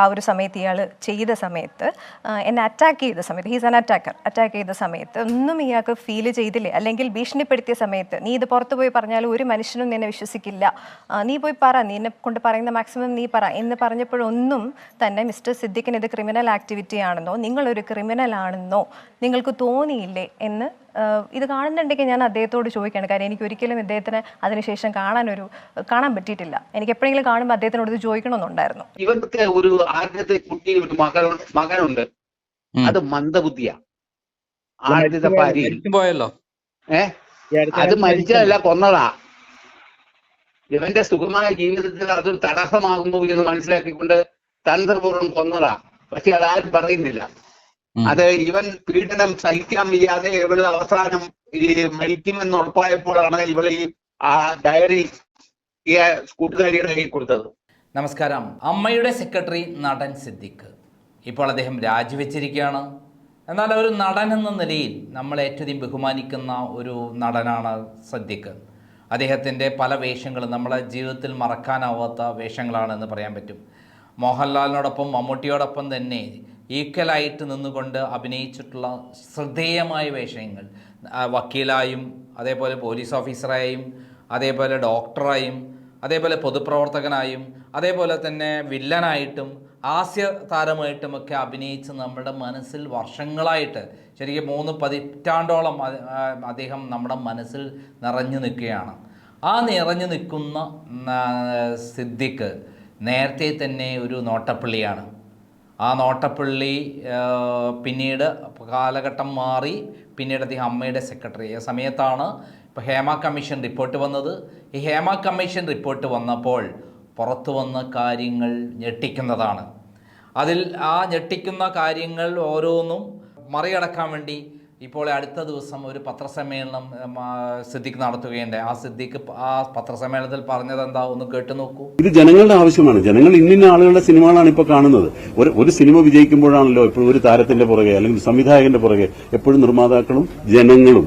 ആ ഒരു സമയത്ത് ഇയാൾ ചെയ്ത സമയത്ത് എന്നെ അറ്റാക്ക് ചെയ്ത സമയത്ത് ഹീസ് ആൻ അറ്റാക്കർ അറ്റാക്ക് ചെയ്ത സമയത്ത് ഒന്നും ഇയാൾക്ക് ഫീൽ ചെയ്തില്ലേ? അല്ലെങ്കിൽ ഭീഷണിപ്പെടുത്തിയ സമയത്ത് നീ ഇത് പുറത്ത് പോയി പറഞ്ഞാൽ ഒരു മനുഷ്യനും നിന്നെ വിശ്വസിക്കില്ല. നീ പോയി പറ നീ എന്നെ കൊണ്ട് പറയുന്ന മാക്സിമം നീ പറ. എന്ന് പറഞ്ഞപ്പോഴൊന്നും തന്നെ മിസ്റ്റർ സിദ്ദിഖിന് ഇത് ക്രിമിനൽ ആക്ടിവിറ്റി ആണെന്നോ നിങ്ങളൊരു ക്രിമിനൽ ആണെന്നോ നിങ്ങൾക്ക് തോന്നിയില്ലേ? എന്ന് ഇത് കാണുന്നുണ്ടെങ്കിൽ ഞാൻ അദ്ദേഹത്തോട് ചോദിക്കുകയാണ്. കാര്യം എനിക്ക് ഒരിക്കലും ഇദ്ദേഹത്തിന് അതിനുശേഷം കാണാനൊരു കാണാൻ പറ്റിയിട്ടില്ല. എനിക്ക് എപ്പോഴെങ്കിലും കാണുമ്പോൾ അദ്ദേഹത്തിനോട് ഇത് ചോദിക്കണമെന്നുണ്ടായിരുന്നു. ഇവർക്ക് ഒരു ആദ്യത്തെ കുട്ടി ഒരു മകൻ മകനുണ്ട്. അത് മന്ദബുദ്ധിയാ. ആദ്യത്തെ ഭാര്യ. മരിക്കും പോയല്ലോ. ഏ? അത് മരിച്ചതല്ല കൊന്നതാ. ഇവന്റെ സുഖമായ ജീവിതത്തിൽ അതൊരു തടസ്സമാകുന്നു എന്ന് മനസ്സിലാക്കിക്കൊണ്ട് തന്ത്രപൂർവം കൊന്നതാ. പക്ഷെ അതാരും പറയുന്നില്ല. അത് ഇവൻ പീഡനം സഹിക്കാൻ വയ്യാതെ ഇവൾ അവസാനം ഈ മരിക്കുമെന്ന് ഉറപ്പായപ്പോഴാണ് ഇവൾ ഈ ആ ഡയറി ഈ കൂട്ടുകാരിയുടെ കയ്യിൽ കൊടുത്തത്. നമസ്കാരം. അമ്മയുടെ സെക്രട്ടറി നടൻ സിദ്ദിഖ്. ഇപ്പോൾ അദ്ദേഹം രാജിവെച്ചിരിക്കുകയാണ്. എന്നാൽ ഒരു നടൻ എന്ന നിലയിൽ നമ്മൾ ഏറ്റവും ബഹുമാനിക്കുന്ന ഒരു നടനാണ് സിദ്ദിഖ്. അദ്ദേഹത്തിന്റെ പല വേഷങ്ങളും നമ്മളെ ജീവിതത്തിൽ മറക്കാനാവാത്ത വേഷങ്ങളാണെന്ന് പറയാൻ പറ്റും. മോഹൻലാലിനോടൊപ്പം മമ്മൂട്ടിയോടൊപ്പം തന്നെ ഈക്വലായിട്ട് നിന്നുകൊണ്ട് അഭിനയിച്ചിട്ടുള്ള ശ്രദ്ധേയമായ വേഷങ്ങൾ. വക്കീലായും അതേപോലെ പോലീസ് ഓഫീസറായും അതേപോലെ ഡോക്ടറായും അതേപോലെ പൊതുപ്രവർത്തകനായും അതേപോലെ തന്നെ വില്ലനായിട്ടും ഹാസ്യ താരമായിട്ടുമൊക്കെ അഭിനയിച്ച് നമ്മുടെ മനസ്സിൽ വർഷങ്ങളായിട്ട് ശരിക്കും മൂന്ന് പതിറ്റാണ്ടോളം അദ്ദേഹം നമ്മുടെ മനസ്സിൽ നിറഞ്ഞു നിൽക്കുകയാണ്. ആ നിറഞ്ഞു നിൽക്കുന്ന സിദ്ധിക്ക് നേരത്തെ തന്നെ ഒരു നോട്ടപ്പള്ളിയാണ്. ആ നോട്ടപ്പള്ളി പിന്നീട് കാലഘട്ടം മാറി പിന്നീട് അദ്ദേഹം അമ്മയുടെ സെക്രട്ടറി. ആ സമയത്താണ് ഇപ്പോൾ ഹേമ കമ്മീഷൻ റിപ്പോർട്ട് വന്നത്. ഈ ഹേമ കമ്മീഷൻ റിപ്പോർട്ട് വന്നപ്പോൾ പുറത്തു വന്ന കാര്യങ്ങൾ ഞെട്ടിക്കുന്നതാണ്. അതിൽ ആ ഞെട്ടിക്കുന്ന കാര്യങ്ങൾ ഓരോന്നും മറികടക്കാൻ വേണ്ടി ഇപ്പോൾ അടുത്ത ദിവസം ഒരു പത്രസമ്മേളനം സിദ്ദിഖ് നടത്തുകയുണ്ട് ആ സിദ്ദിഖ് ആ പത്രസമ്മേളനത്തിൽ പറഞ്ഞത് എന്താ? ഒന്ന് കേട്ടു നോക്കൂ. ഇത് ജനങ്ങളുടെ ആവശ്യമാണ്. ജനങ്ങൾ ഇന്നിന്ന ആളുകളുടെ സിനിമകളാണ് ഇപ്പോൾ കാണുന്നത്. ഒരു ഒരു സിനിമ വിജയിക്കുമ്പോഴാണല്ലോ എപ്പോഴും ഒരു താരത്തിന്റെ പുറകെ അല്ലെങ്കിൽ സംവിധായകന്റെ പുറകെ എപ്പോഴും നിർമ്മാതാക്കളും ജനങ്ങളും.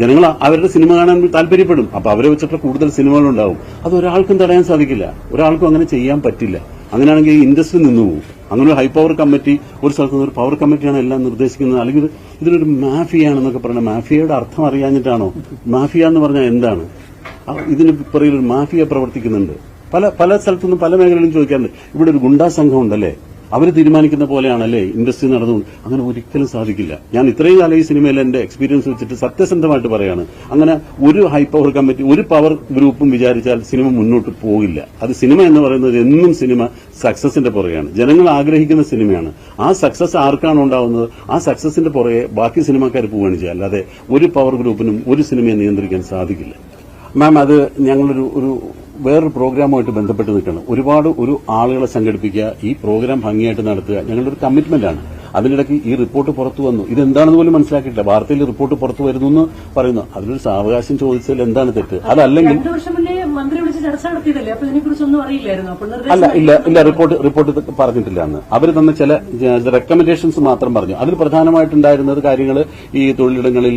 ജനങ്ങൾ അവരുടെ സിനിമ കാണാൻ താല്പര്യപ്പെടും. അപ്പൊ അവരെ വെച്ചിട്ടുള്ള കൂടുതൽ സിനിമകൾ ഉണ്ടാവും അത് ഒരാൾക്കും തടയാൻ സാധിക്കില്ല. ഒരാൾക്കും അങ്ങനെ ചെയ്യാൻ പറ്റില്ല. അങ്ങനെയാണെങ്കിൽ ഇൻഡസ്ട്രി നിന്നു പോകും. അങ്ങനെ ഒരു ഹൈ പവർ കമ്മിറ്റി ഒരു സ്ഥലത്ത് ഒരു പവർ കമ്മിറ്റിയാണ് എല്ലാം നിർദ്ദേശിക്കുന്നത്. അല്ലെങ്കിൽ ഇത് ഇതിനൊരു മാഫിയാണെന്നൊക്കെ പറയുന്നത് മാഫിയയുടെ അർത്ഥം അറിയാഞ്ഞിട്ടാണോ? മാഫിയ എന്ന് പറഞ്ഞാൽ എന്താണ്? ഇതിന് പുറകിൽ മാഫിയ പ്രവർത്തിക്കുന്നുണ്ട്. പല പല സ്ഥലത്തുനിന്നും പല മേഖലകളിലും ചോദിക്കാറുണ്ട്. ഇവിടെ ഒരു ഗുണ്ടാ സംഘം ഉണ്ടല്ലേ അവർ തീരുമാനിക്കുന്ന പോലെയാണല്ലേ ഇൻഡസ്ട്രി നടന്നു അങ്ങനെ ഒരിക്കലും സാധിക്കില്ല. ഞാൻ ഇത്രയും കാലം ഈ സിനിമയിൽ എന്റെ എക്സ്പീരിയൻസ് വെച്ചിട്ട് സത്യസന്ധമായിട്ട് പറയാണ്. അങ്ങനെ ഒരു ഹൈ പവർ കമ്മിറ്റി ഒരു പവർ ഗ്രൂപ്പും വിചാരിച്ചാൽ സിനിമ മുന്നോട്ട് പോകില്ല. അത് സിനിമ എന്ന് പറയുന്നത് എന്നും സിനിമ സക്സസിന്റെ പുറകെയാണ്. ജനങ്ങൾ ആഗ്രഹിക്കുന്ന സിനിമയാണ്. ആ സക്സസ് ആർക്കാണ് ഉണ്ടാവുന്നത്? ആ സക്സസിന്റെ പുറകെ ബാക്കി സിനിമാക്കാർ പോവുകയാണ് ചെയ്യുക. അല്ലാതെ ഒരു പവർ ഗ്രൂപ്പിനും ഒരു സിനിമയെ നിയന്ത്രിക്കാൻ സാധിക്കില്ല. മാം അത് ഞങ്ങളൊരു ഒരു വേറൊരു പ്രോഗ്രാമുമായിട്ട് ബന്ധപ്പെട്ട് നിൽക്കണം ഒരുപാട് ഒരു ആളുകളെ സംഘടിപ്പിക്കുക ഈ പ്രോഗ്രാം ഭംഗിയായിട്ട് നടത്തുക ഞങ്ങളുടെ ഒരു കമ്മിറ്റ്മെന്റ് ആണ്. അതിനിടയ്ക്ക് ഈ റിപ്പോർട്ട് പുറത്തു വന്നു. ഇതെന്താണെന്ന് പോലും മനസ്സിലാക്കിയിട്ടില്ല. വാർത്തയിൽ റിപ്പോർട്ട് പുറത്തു വരുന്നു എന്ന് പറയുന്നു. അതിനൊരു സാവകാശം ചോദിച്ചാൽ എന്താണ് തെറ്റ്? അതല്ലെങ്കിൽ അല്ല ഇല്ല ഇല്ല. റിപ്പോർട്ട് റിപ്പോർട്ട് പറഞ്ഞിട്ടില്ല അന്ന്. അവർ തന്ന ചില റെക്കമെൻഡേഷൻസ് മാത്രം പറഞ്ഞു. അതിൽ പ്രധാനമായിട്ടുണ്ടായിരുന്നത് കാര്യങ്ങൾ ഈ തൊഴിലിടങ്ങളിൽ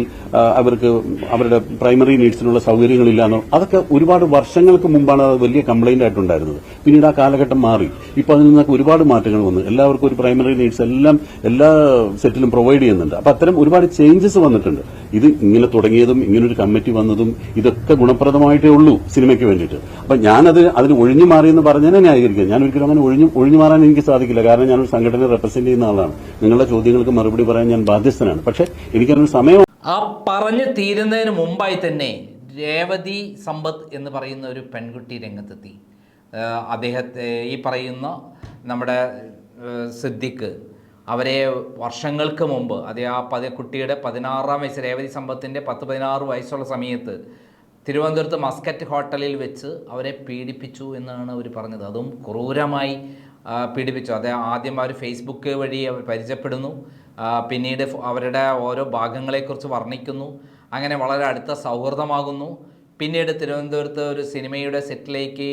അവർക്ക് അവരുടെ പ്രൈമറി നീഡ്സിനുള്ള സൗകര്യങ്ങളില്ലാന്നോ അതൊക്കെ ഒരുപാട് വർഷങ്ങൾക്ക് മുമ്പാണ് അത് വലിയ കംപ്ലൈന്റ് ആയിട്ടുണ്ടായിരുന്നത്. പിന്നീട് ആ കാലഘട്ടം മാറി. ഇപ്പൊ അതിൽ നിന്നൊക്കെ ഒരുപാട് മാറ്റങ്ങൾ വന്നു. എല്ലാവർക്കും ഒരു പ്രൈമറി നീഡ്സ് എല്ലാം എല്ലാ സെറ്റിലും പ്രൊവൈഡ് ചെയ്യുന്നുണ്ട്. അപ്പൊ അത്തരം ഒരുപാട് ചേഞ്ചസ് വന്നിട്ടുണ്ട്. ഇത് ഇങ്ങനെ തുടങ്ങിയതും ഇങ്ങനൊരു കമ്മിറ്റി വന്നതും ഇതൊക്കെ ഗുണപ്രദമായിട്ടേ ഉള്ളൂ സിനിമയ്ക്ക് വേണ്ടിയിട്ട്. അപ്പൊ ഞാനത് അതിന് ഒഴിഞ്ഞു മാറിയെന്ന് പറഞ്ഞതിനെ ന്യായീകരിക്കുക. ഞാൻ ഒരിക്കലും അങ്ങനെ ഒഴിഞ്ഞു ഒഴിഞ്ഞു മാറാൻ എനിക്ക് സാധിക്കില്ല. കാരണം ഞാനൊരു സംഘടനയെ റെപ്രസെന്റ് ചെയ്യുന്ന ആളാണ്. നിങ്ങളുടെ ചോദ്യങ്ങൾക്ക് മറുപടി പറയാൻ ഞാൻ ബാധ്യസ്ഥനാണ്. പക്ഷെ എനിക്കതിനൊരു സമയം ആ പറഞ്ഞു തീരുന്നതിന് മുമ്പായി തന്നെ രേവതി സമ്പത്ത് എന്ന് പറയുന്ന ഒരു പെൺകുട്ടി രംഗത്തെത്തി. അദ്ദേഹത്തെ ഈ പറയുന്ന നമ്മുടെ സിദ്ദിഖ് അവരെ വർഷങ്ങൾക്ക് മുമ്പ് അത് ആ പതി കുട്ടിയുടെ പതിനാറാം വയസ്സ് രേവതി സമ്പത്തിന്റെ പത്ത് പതിനാറ് വയസ്സുള്ള സമയത്ത് തിരുവനന്തപുരത്ത് മസ്കറ്റ് ഹോട്ടലിൽ വെച്ച് അവരെ പീഡിപ്പിച്ചു എന്നാണ് അവർ പറഞ്ഞത്. അതും ക്രൂരമായി പീഡിപ്പിച്ചു. അത് ആദ്യം അവർ ഫേസ്ബുക്ക് വഴി അവർ പരിചയപ്പെടുന്നു. പിന്നീട് അവരുടെ ഓരോ ഭാഗങ്ങളെക്കുറിച്ച് വർണിക്കുന്നു. അങ്ങനെ വളരെ അടുത്ത സൗഹൃദമാകുന്നു. പിന്നീട് തിരുവനന്തപുരത്ത് ഒരു സിനിമയുടെ സെറ്റിലേക്ക്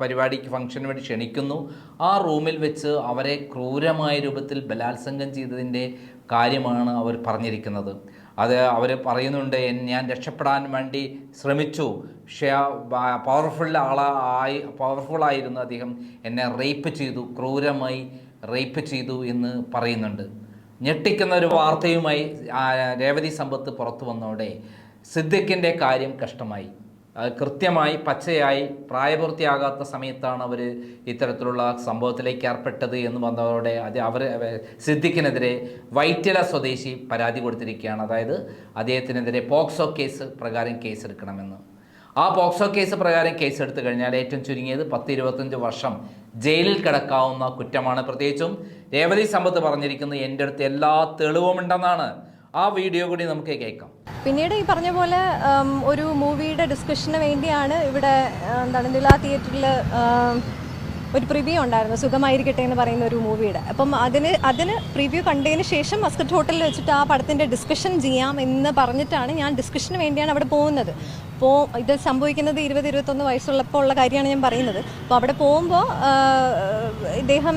പരിപാടിക്ക് ഫംഗ്ഷന് വേണ്ടി ക്ഷണിക്കുന്നു. ആ റൂമിൽ വെച്ച് അവരെ ക്രൂരമായ രൂപത്തിൽ ബലാത്സംഗം ചെയ്തതിന്റെ കാര്യമാണ് അവർ പറഞ്ഞിരിക്കുന്നത്. അത് അവർ പറയുന്നുണ്ട് ഞാൻ രക്ഷപ്പെടാൻ വേണ്ടി ശ്രമിച്ചു. പക്ഷേ പവർഫുൾ ആളായി പവർഫുൾ ആയിരുന്നു അദ്ദേഹം. എന്നെ റേപ്പ് ചെയ്തു ക്രൂരമായി റേപ്പ് ചെയ്തു എന്ന് പറയുന്നുണ്ട്. ഞെട്ടിക്കുന്ന ഒരു വാർത്തയുമായി രേവതി സമ്പത്ത് പുറത്തു വന്നതോടെ സിദ്ദിഖിന്റെ കാര്യം കഷ്ടമായി. കൃത്യമായി പച്ചയായി പ്രായപൂർത്തിയാകാത്ത സമയത്താണ് അവർ ഇത്തരത്തിലുള്ള സംഭവത്തിലേക്ക് ഏർപ്പെട്ടത് എന്ന് വന്നതോടെ അത് അവർ സിദ്ദിഖിനെതിരെ വൈറ്റില സ്വദേശി പരാതി കൊടുത്തിരിക്കുകയാണ്. അതായത് അദ്ദേഹത്തിനെതിരെ പോക്സോ കേസ് പ്രകാരം കേസ് എടുക്കണമെന്ന് ആ പോക്സോ കേസ് പ്രകാരം കേസ് എടുത്തു കഴിഞ്ഞാൽ ഏറ്റവും ചുരുങ്ങിയത് പത്ത് ഇരുപത്തഞ്ച് വർഷം ജയിലിൽ കിടക്കാവുന്ന കുറ്റമാണ്. പ്രത്യേകിച്ചും രേവതി സമ്പത്ത് പറഞ്ഞിരിക്കുന്നത് എന്റെ അടുത്ത് എല്ലാ തെളിവുമുണ്ടെന്നാണ്. ആ വീഡിയോ കൂടി നമുക്ക് കേൾക്കാം. പിന്നീട് ഈ പറഞ്ഞ പോലെ ഒരു മൂവിയുടെ ഡിസ്കഷന് വേണ്ടിയാണ് ഇവിടെ എന്താണ് നില തിയേറ്ററിൽ ഒരു പ്രിവ്യൂ ഉണ്ടായിരുന്നു സുഖമായിരിക്കട്ടെ എന്ന് പറയുന്ന ഒരു മൂവിയുടെ. അപ്പം അതിന് അതിന് പ്രിവ്യൂ കണ്ടതിന് ശേഷം മസ്കറ്റ് ഹോട്ടലിൽ വെച്ചിട്ട് ആ പടത്തിന്റെ ഡിസ്കഷൻ ചെയ്യാം എന്ന് പറഞ്ഞിട്ടാണ് ഞാൻ ഡിസ്കഷന് വേണ്ടിയാണ് അവിടെ പോകുന്നത്. അപ്പോൾ ഇത് സംഭവിക്കുന്നത് ഇരുപത് ഇരുപത്തൊന്ന് വയസ്സുള്ളപ്പോൾ ഉള്ള കാര്യമാണ് ഞാൻ പറയുന്നത്. അപ്പോൾ അവിടെ പോകുമ്പോൾ ഇദ്ദേഹം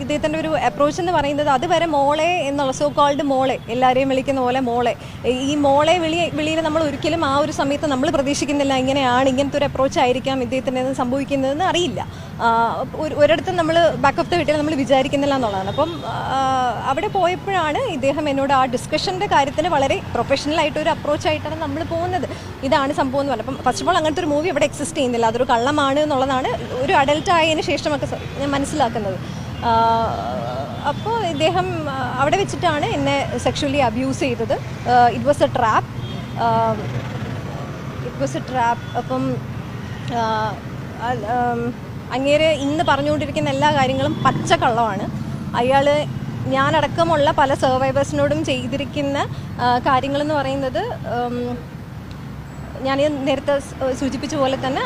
ഇദ്ദേഹത്തിന്റെ ഒരു അപ്രോച്ച് എന്ന് പറയുന്നത് അതുവരെ മോളെ എന്നുള്ള സോ കോൾഡ് മോളെ എല്ലാവരെയും വിളിക്കുന്ന പോലെ മോളെ. ഈ മോളെ വിളി വിളിയിൽ നമ്മൾ ഒരിക്കലും ആ ഒരു സമയത്ത് നമ്മൾ പ്രതീക്ഷിക്കുന്നില്ല ഇങ്ങനെയാണ് ഇങ്ങനത്തെ ഒരു അപ്രോച്ച് ആയിരിക്കാം ഇദ്ദേഹത്തിന്റെ സംഭവിക്കുന്നതെന്ന് അറിയില്ല. ഒരിടത്തും നമ്മൾ ബാക്ക് ഓഫ് ദ വീട്ടിൽ നമ്മൾ വിചാരിക്കുന്നില്ല എന്നുള്ളതാണ്. അപ്പം അവിടെ പോയപ്പോഴാണ് ഇദ്ദേഹം എന്നോട് ആ ഡിസ്കഷന്റെ കാര്യത്തിന് വളരെ പ്രൊഫഷണൽ ആയിട്ട് ഒരു അപ്രോച്ച് ആയിട്ടാണ് നമ്മൾ പോകുന്നത്. ഇതാണ് സംഭവം എന്ന് പറഞ്ഞത് അപ്പം ഫസ്റ്റ് ഓഫ് ഓൾ അങ്ങനത്തെ ഒരു മൂവി ഇവിടെ എക്സിസ്റ്റ് ചെയ്യുന്നില്ല. അതൊരു കള്ളമാണ് എന്നുള്ളതാണ് ഒരു അഡൽട്ട് ആയതിനു ശേഷമൊക്കെ ഞാൻ മനസ്സിലാക്കുന്നത്. അപ്പോൾ ഇദ്ദേഹം അവിടെ വെച്ചിട്ടാണ് എന്നെ സെക്ഷുവലി അബ്യൂസ് ചെയ്തത്. It was a trap it was a trap അപ്പം അങ്ങേര് ഇന്ന് പറഞ്ഞുകൊണ്ടിരിക്കുന്ന എല്ലാ കാര്യങ്ങളും പച്ചക്കള്ളമാണ് അയാൾ ഞാനടക്കമുള്ള പല സർവൈവേഴ്സിനോടും ചെയ്തിരിക്കുന്ന കാര്യങ്ങളെന്ന് പറയുന്നത് ഞാൻ നേരത്തെ സൂചിപ്പിച്ച പോലെ തന്നെ